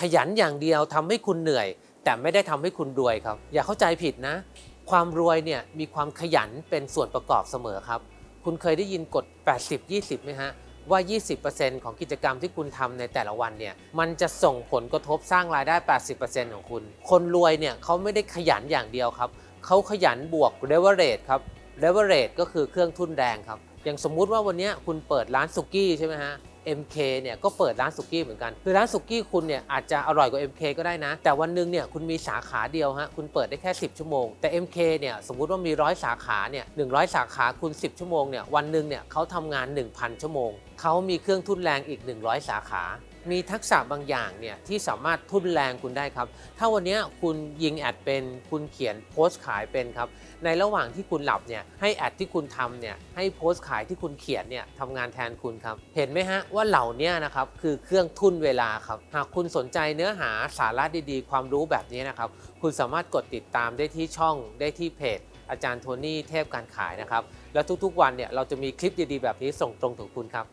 ขยันอย่างเดียวทำให้คุณเหนื่อย แต่ไม่ได้ทำให้คุณรวยครับ อย่าเข้าใจผิดนะ ความรวยเนี่ยมีความขยันเป็นส่วนประกอบเสมอครับ คุณเคยได้ยินกฎ 80-20ไหมฮะว่า 20%ของกิจกรรมที่คุณทำในแต่ละวันเนี่ย มันจะส่งผลกระทบสร้างรายได้ 80%ของคุณ คนรวยเนี่ยเขาไม่ได้ขยันอย่างเดียวครับ เขาขยันบวก leverage ครับ leverage ก็คือเครื่องทุนแรงครับ อย่างสมมุติว่าวันนี้คุณเปิดร้านสุกี้ใช่ไหมฮะ MK เนี่ยก็เปิดร้านสุกี้เหมือนกัน คือร้านสุกี้คุณเนี่ยอาจจะอร่อยกว่า MK ก็ได้นะ แต่วันหนึงเนี่ยคุณมีสาขาเดียวฮะคุณเปิดได้แค่ 10 ชั่วโมง แต่ MK เนี่ยสมมุติว่ามีร้อยสาขาเนี่ย100สาขาคุณ 10 ชั่วโมงเนี่ยวันหนึ่งเนี่ยเขาทำงาน 1,000 ชั่วโมงเขามีเครื่องทุนแรงอีก 100 สาขามีทักษะบางอย่างเนี่ยที่สามารถทุ่นแรงคุณได้ครับ ถ้าวันนี้คุณยิงแอดเป็นคุณเขียนโพสต์ขายเป็นครับ ในระหว่างที่คุณหลับเนี่ยให้แอดที่คุณทำเนี่ยให้โพสต์ขายที่คุณเขียนเนี่ยทำงานแทนคุณครับ เห็นไหมฮะว่าเหล่านี้นะครับคือเครื่องทุ่นเวลาครับ หากคุณสนใจเนื้อหาสาระดีๆ ความรู้แบบนี้นะครับ คุณสามารถกดติดตามได้ที่ช่องได้ที่เพจอาจารย์โทนี่เทพการขายนะครับ แล้วทุกๆวันเนี่ยเราจะมีคลิปดีๆแบบนี้ส่งตรงถึงคุณครับ